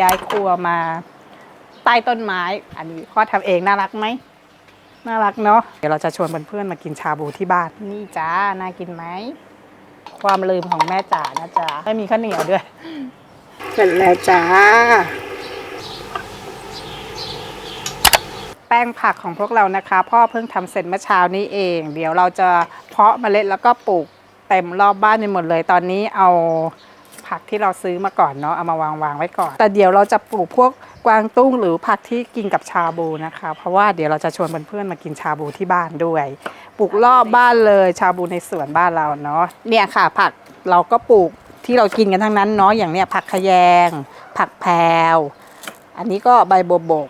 ย้ายครัวมาใต้ต้นไม้ อันนี้พ่อทำเองน่ารักไหมน่ารักเนาะเดี๋ยวเราจะชวนเพื่อนๆมากินชาบูที่บ้านนี่จ้าน่ากินไหมความลืมของแม่จ๋านะจ๊ะไม่มีข้าวเหนียวด้วยเสร็จแล้วจ้า แป้งผักของพวกเรานะคะ พ่อเพิ่งทำเสร็จเมื่อเช้านี้เอง เดี๋ยวเราจะเพาะเมล็ดแล้วก็ปลูกเต็มรอบบ้านไปหมดเลยตอนนี้เอา ผักที่เราซื้อมาก่อนเนาะเอามาวางวางไว้ก่อน แต่เดี๋ยวเราจะปลูกพวกกวางตุ้งหรือผักที่กินกับชาบูนะคะ เพราะว่าเดี๋ยวเราจะชวนเพื่อนๆมากินชาบูที่บ้านด้วย ปลูกรอบบ้านเลยชาบูในสวนบ้านเราเนาะเนี่ยค่ะ ผักเราก็ปลูกที่เรากินกันทั้งนั้นเนาะอย่างเนี้ยผักขยง ผักแพรวอันนี้ก็ใบบัวบก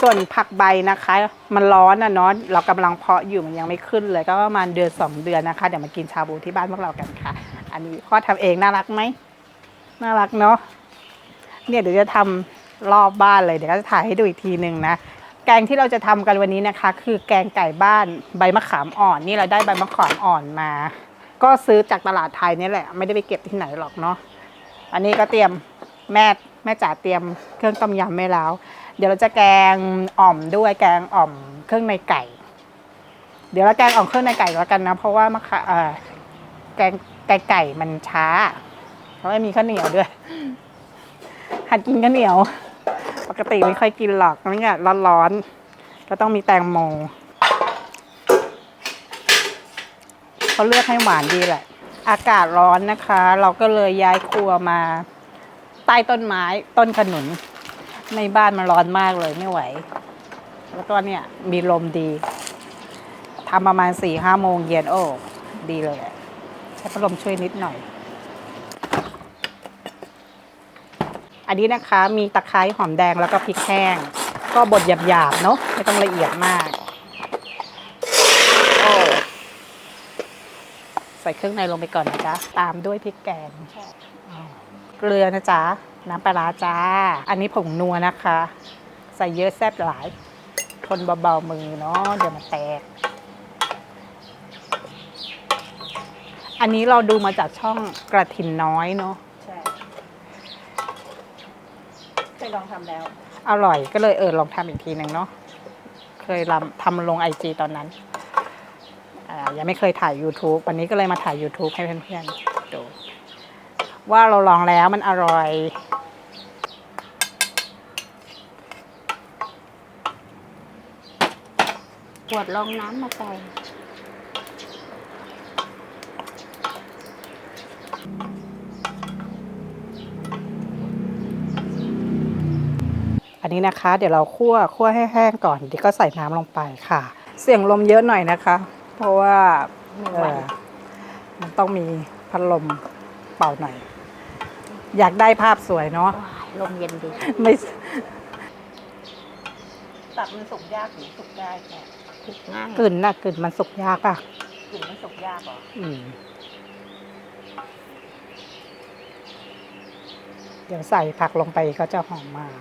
ส่วนผักใบนะคะ มันร้อนนะเนาะเรากำลังเพาะอยู่มันยังไม่ขึ้นเลย ก็ประมาณเดือนสองเดือนนะคะเดี๋ยวมากินชาบูที่บ้านพวกเรากันค่ะ อันนี้พ่อทำเองน่ารักไหมน่ารักเนาะเนี่ยเดี๋ยวจะทำรอบบ้านเลยเดี๋ยวก็จะถ่ายให้ดูอีกทีหนึ่งนะแกงที่เราจะทำกันวันนี้นะคะ คือแกงไก่บ้านใบมะขามอ่อนนี่เราได้ใบมะขามอ่อนมา ก็ซื้อจากตลาดไทยนี่แหละ ไม่ได้ไปเก็บที่ไหนหรอกเนาะอันนี้ก็เตรียมแม่แม่จ๋าเตรียมเครื่องต้มยำไม่แล้ว เดี๋ยวเราจะแกงอ่อมด้วยแกงอ่อมเครื่องในไก่ เดี๋ยวเราแกงอ่อมเครื่องในไก่แล้วกันนะเพราะว่ามะขะเอ่อแกง ไก่ไก่มันช้าเพราะไม่มีข้าวเหนียวด้วย หัดกินข้าวเหนียว ปกติไม่ค่อยกินหรอกนี่เนี่ยร้อนๆก็ต้องมีแตงโมเขาเลือกให้หวานดีแหละ อากาศร้อนนะคะ เราก็เลยย้ายครัวมาใต้ต้นไม้ต้นขนุน ในบ้านมันร้อนมากเลยไม่ไหว แล้วก็เนี่ยมีลมดีทำประมาณสี่ห้าโมงเย็นโอ้ดีเลย ช้พัดลมช่วยนิดหน่อย อันนี้นะคะมีตะไคร้หอมแดงแล้วก็พริกแห้ง ก็บดหยาบๆเนาะไม่ต้องละเอียดมากใส่เครื่องในลงไปก่อนนะจ๊ะ ตามด้วยพริกแกงเกลือนะจ๊ะ น้ำปลาร้าจ้า อันนี้ผงนัวนะคะ ใส่เยอะแซ่บหลาย คนเบาๆมือเนาะเดี๋ยวมันแตก อันนี้เราดูมาจากช่องกระถินน้อยเนาะใช่เคยลองทำแล้ว อร่อยก็เลยเออลองทำอีกทีหนึ่งเนาะเคยทำทำลงไอจีตอนนั้นอ่ายังไม่เคยถ่าย YouTube วันนี้ก็เลยมาถ่าย YouTube ให้เพื่อนๆดูว่าเราลองแล้วมันอร่อยขวดลองน้ำมาใส่ อันนี้นะคะ เดี๋ยวเราคั่วคั่วให้แห้งก่อนเดี๋ยวก็ใส่น้ำลงไปค่ะ เสียงลมเยอะหน่อยนะคะ เพราะว่าไม่เอไหวอมันต้องมีพัดลมเป่าหน่อย อยากได้ภาพสวยเนาะว้ายลมเย็นดีไม่ตับมันสุกยากหรือสุกได้แค่สุกง่ายกลิ่นน่ะกลิ่นมันสุกยากป่ะกลิ่นมันสุกยากเหรออืมเดี๋ยวใส่ผักลงไปก็จะหอมมาก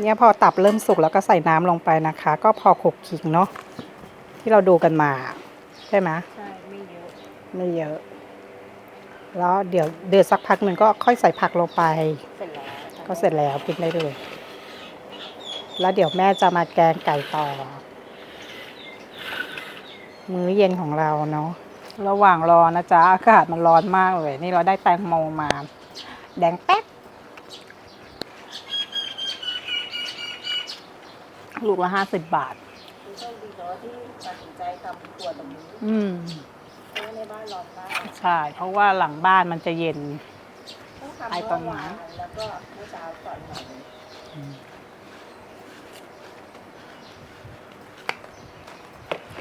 เนี่ยพอตับเริ่มสุกแล้วก็ใส่น้ำลงไปนะคะ ก็พอขลุกขลิกเนาะที่เราดูกันมา ใช่ไหมใช่ไม่เยอะไม่เยอะ แล้วเดี๋ยวเดือดสักพักหนึ่งก็ค่อยใส่ผักลงไปเสร็จแล้วก็เสร็จแล้วกินได้เลย แล้วเดี๋ยวแม่จะมาแกงไก่ต่อ มื้อเย็นของเราเนาะระหว่างรอนะจ๊ะอากาศมันร้อนมากเลย นี่เราได้แตงโมมา แดงแป๊ด ลูกละห้าสิบบาทโชคดีแต่ว่าที่ตัดสินใจทำครัวตรงนี้อืม เพราะว่าในบ้านร้อนมากใช่ เพราะว่าหลังบ้านมันจะเย็น ต้องทำไอ้ตรงไหนเมื่อวานแล้วก็เมื่อเช้าก่อนหน่อย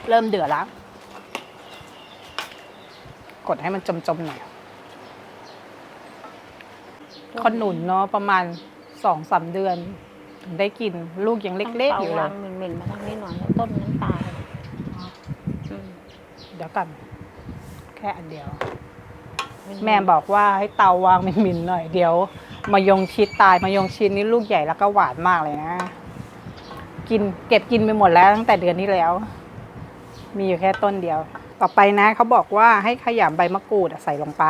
เริ่มเดือดแล้ว กดให้มันจมๆหน่อยขนุนเนาะประมาณสองสามเดือนถึง ได้กินลูกยังเล็กๆอยู่เลยเหม็นๆมาทางนี้หน่อยแล้วต้นนั้นตายอืมเดี๋ยวกัน แค่อันเดียว แม่บอกว่าให้เตาวางมินๆหน่อยเดี๋ยว มายงชิดตายมายงชิดนี่ลูกใหญ่แล้วก็หวานมากเลยนะ กินเก็บกินไปหมดแล้วตั้งแต่เดือนนี้แล้ว มีอยู่แค่ต้นเดียว ต่อไปนะเขาบอกว่าให้ขยำใบมะกรูดอะใส่ลงไป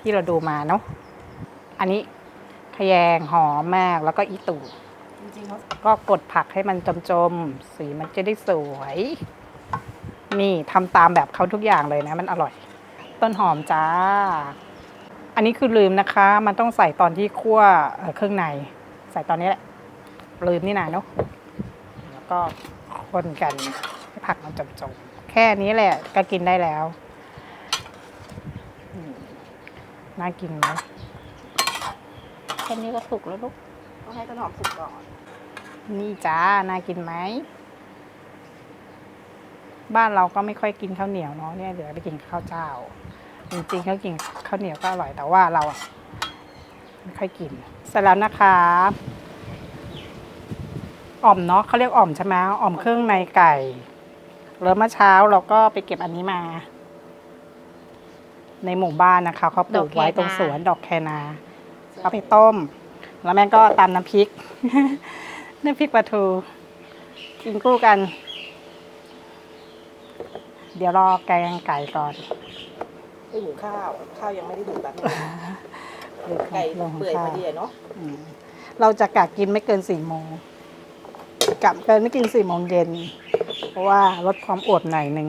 ที่เราดูมาเนาะอันนี้ ขยงหอมมากแล้วก็อีตู่จริงๆเขาก็กดผักให้มันจมๆ สีมันจะได้สวย นี่ทำตามแบบเขาทุกอย่างเลยนะ มันอร่อย ต้นหอมจ้า อันนี้คือลืมนะคะ มันต้องใส่ตอนที่คั่วเอ่อเครื่องใน ใส่ตอนนี้แหละ ลืมนี่นะเนาะแล้วก็คนกันให้ผักมันจมๆ แค่นี้แหละก็กินได้แล้วอืมน่ากินไหม แค่นี้ก็สุกแล้วลูกต้องให้ต้นหอมสุกก่อน นี่จ้า น่ากินไหม บ้านเราก็ไม่ค่อยกินข้าวเหนียวเนาะเนี่ยเดี๋ยวไปกินข้าวเจ้า จริงๆเขากินข้าวเหนียวก็อร่อยแต่ว่าเราอะไม่ค่อยกินเสร็จแล้วนะคะอ่อมเนาะเขาเรียกอ่อมใช่ไหมอ่อมเครื่องในไก่แล้วเมื่อเช้าเราก็ไปเก็บอันนี้มา ในหมู่บ้านนะคะเขาปลูกไว้ตรงสวนดอกแคนา เอาไปต้ม แล้วแม่ก็ตำน้ำพริก น้ำพริกปลาทูกินคู่กัน เดี๋ยวรอแกงไก่ก่อนไปหุงข้าว ข้าวยังไม่ได้หุงแบบนี้เดี๋ยวไก่ลงเปื่อยข้าวพอดีอะเนาะอืมเราจะกะกินไม่เกินสี่โมงกลับเกินไม่กินสี่โมงเย็น เพราะว่าลดความอดหน่อยหนึ่ง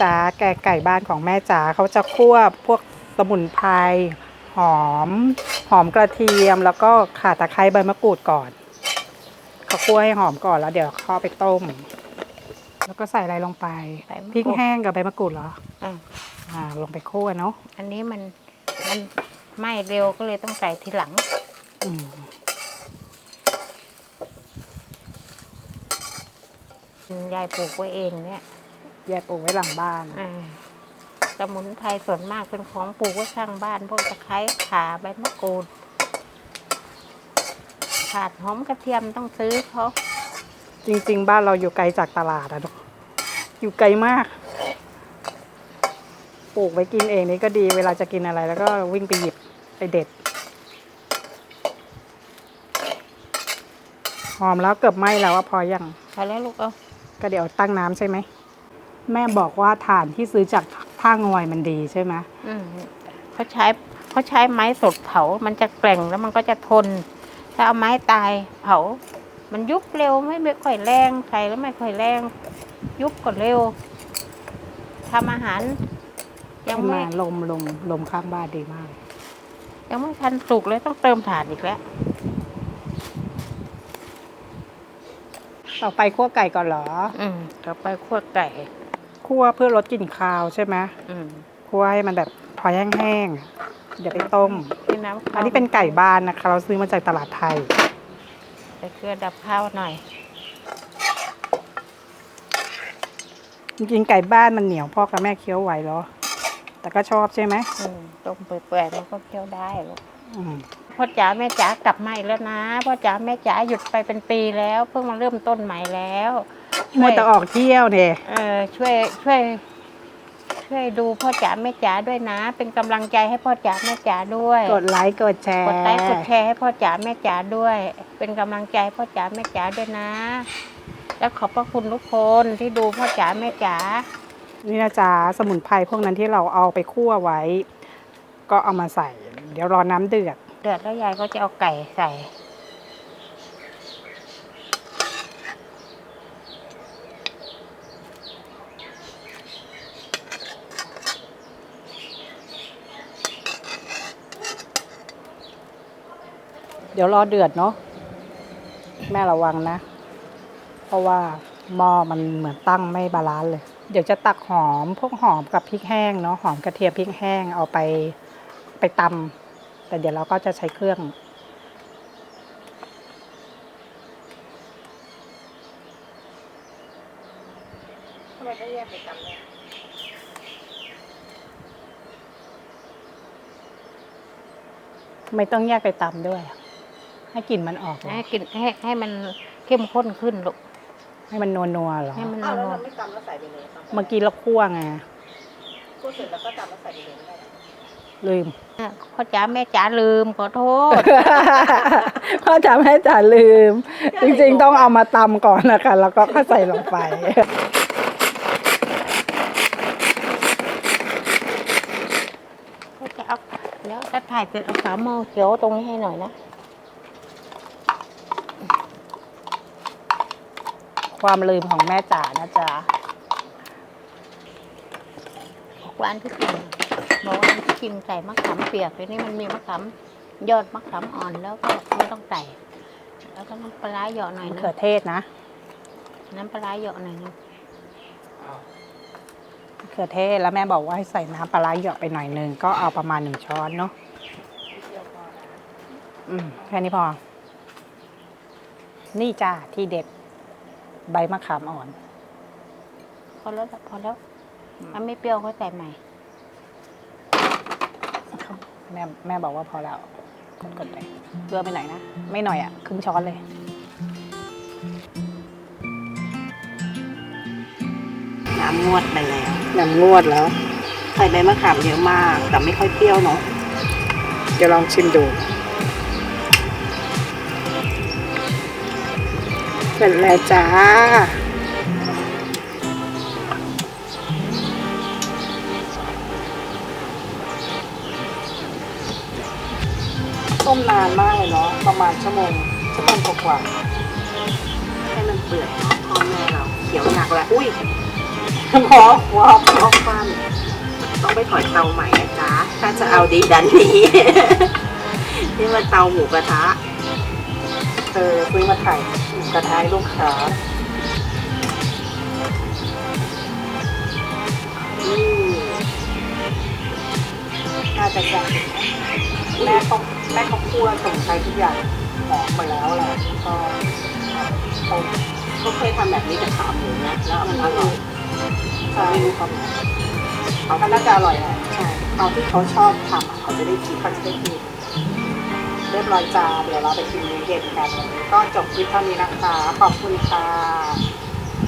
จ้าแกงไก่บ้านของแม่จ๋าเขาจะคั่วพวกสมุนไพร หอม หอมกระเทียมแล้วก็ข่าตะไคร้ใบมะกรูดก่อนเขาคั่วให้หอมก่อนแล้วเดี๋ยวเขาเอาไปต้ม แล้วก็ใส่อะไรลงไปใส่มะกรูด พริกแห้งกับใบมะกรูดเหรออะอ่าลงไปคั่วเนาะอันนี้มันมันไหม้เร็วก็เลยต้องใส่ทีหลัง อืมยายปลูกไว้เองเนี่ย แยกปลูกไว้หลังบ้าน อ่า สมุนไพรส่วนมากเป็นของปลูกไว้ข้างบ้าน พวกตะไคร้ข่าใบมะกรูดขาดหอมกระเทียมต้องซื้อเขาจริง ๆ บ้านเราอยู่ไกลจากตลาดอะเนอะอยู่ไกลมาก ปลูกไว้กินเองนี่ก็ดีเวลาจะกินอะไร แล้วก็วิ่งไปหยิบไปเด็ด หอมแล้วเกือบไหม้แล้วว่าพอยังพอแล้วลูกเอาก็เดี๋ยวตั้งน้ำใช่ไหม แม่บอกว่าถ่านที่ซื้อจาก ท่างอยมันดีใช่ไหมอืมเขาใช้เขาใช้ไม้สดเผา มันจะแกร่งแล้วมันก็จะทน ถ้าเอาไม้ตายเผา มันยุบเร็วไม่ไม่ค่อยแรงใส่แล้วไม่ค่อยแรง ยุบก็เร็วทำอาหาร ยังขึ้นไม่มาลมลมลมข้างบ้านดีมาก ยังไม่ทันสุกเลยต้องเติมถ่านอีกแล้ว ต่อไปคั่วไก่ก่อนเหรอ อืมต่อไปคั่วไก่ คั่วเพื่อลดกลิ่นคาวใช่ไหมอืมคั่วให้มันแบบพอแห้งๆเดี๋ยวไปต้มที่น้ำข้าวอันนี้เป็นไก่บ้านนะคะ เราซื้อมาจากตลาดไทย ใส่เกลือดับข้าวหน่อย จริงๆไก่บ้านมันเหนียวพ่อกับแม่เคี้ยวไหวเหรอ แต่ก็ชอบใช่ไหมอืมต้มเปื่อยๆมันก็เคี่ยวได้ลูกอืม พ่อจ๋าแม่จ๋ากลับมาอีกแล้วนะพ่อจ๋าแม่จ๋าหยุดไปเป็นปีแล้ว เพิ่งมาเริ่มต้นใหม่แล้วมัวแต่ออกเที่ยวเนี่ยเออช่วยช่วย ช่วยดูพ่อจ๋าแม่จ๋าด้วยนะ เป็นกำลังใจให้พ่อจ๋าแม่จ๋าด้วย กดไลค์กดแชร์กดไลค์กดแชร์ให้พ่อจ๋าแม่จ๋าด้วย เป็นกำลังใจให้พ่อจ๋าแม่จ๋าด้วยนะ แล้วขอบพระคุณทุกคนที่ดูพ่อจ๋าแม่จ๋านี่นะจ๊ะสมุนไพรพวกนั้นที่เราเอาไปคั่วไว้ ก็เอามาใส่ เดี๋ยวรอน้ำเดือด เดือดแล้วยายก็จะเอาไก่ใส่ เดี๋ยวรอเดือดเนาะแม่ระวังนะ เพราะว่าหม้อมันเหมือนตั้งไม่บาลานซ์เลย เดี๋ยวจะตักหอมพวกหอมกับพริกแห้งเนาะหอมกระเทียมพริกแห้งเอาไปไปตำ แต่เดี๋ยวเราก็จะใช้เครื่องทำไมต้องแยกไปตำเนี่ยไม่ต้องแยกไปตำด้วย ให้กลิ่นมันออกเหรอให้กินให้ให้มันเข้มข้นขึ้นลูกให้มันนัวนัวๆเหรอ ให้มันอ้าวแล้วนัวเราไม่ตำแล้วใส่ไปเลยครับเมื่อกี้เราคั่วไงก็เสร็จแล้วก็ตำแล้วใส่ไปเลยไม่ได้เหรอ ลืมๆพ่อจ๋าแม่จ๋าลืมขอโทษพ่อจำให้จ๋าลืม จริงๆ ต้องเอามาตำก่อนนะคะ แล้วก็ค่อยใส่ลงไปก็จะเอาแล้วถ่ายเสร็จเอาฝาหม้อเขียวตรงนี้ให้หน่อยนะความลืมของแม่จ๋านะจ๊ะบอกร้านพี่กิม บอกว่าพี่กิมใส่มะขามเปียกเดี๋ยวนี้มันมีมะขามยอดมะขามอ่อนแล้วก็ไม่ต้องใส่ แล้วก็น้ำปลาร้าเหยาะหน่อยมะนึงเขือเทศนะน้ำปลาร้าเหยาะหน่อยนึงมะเขือเทศแล้วแม่บอกว่าให้ใส่น้ำปลาร้าเหยาะไปหน่อยนึงก็เอาประมาณหนึ่งช้อนเนาะอืมแค่นี้พอ นี่จ้าที่เด็ดใบมะขามอ่อน พอแล้วล่ะพอแล้วถ้าไม่เปรี้ยวก็ใส่ใหม่ แม่แม่บอกว่าพอแล้วกดกดไปเกลือไปหน่อยนะ ไม่หน่อยอะ ครึ่งช้อนเลย น้ำงวดไปแล้ว น้ำงวดแล้ว ใส่ใบมะขามเยอะมาก แต่ไม่ค่อยเปรี้ยวเนาะเดี๋ยวลองชิมดู เสร็จแล้วจ้า ต้มนานมากเลยเนาะประมาณชั่วโมงชั่วโมงกว่าให้มันเปื่อยพ่อแม่เราเขียวหนักละอุ้ยๆพอวอบชอบฟันต้องไปถอยเตาใหม่นะจ๊ะถ้าจะเอาดีดันนี้ นี่มันเตาหมูกระทะเออซื้อมาถ่ายกระทายลูกค้าอืมน่าจะจังแม่เขาแม่เขาคั่วสมุนไพรทุกอย่างหอมมาแล้วแหละก็เขาเขาเคยทำแบบนี้กับขาหมูนะแล้วมันอร่อยใช่รู้ความหมายเขาก็น่าจะอร่อยแหละใช่เอาที่เขาชอบทำเขาจะได้กินเขาจะได้กินเรียบร้อยจ้าเดี๋ยวเราไปกินมื้อเย็นกันวันนี้ก็จบคลิปเท่านี้นะคะ ขอบคุณค่ะ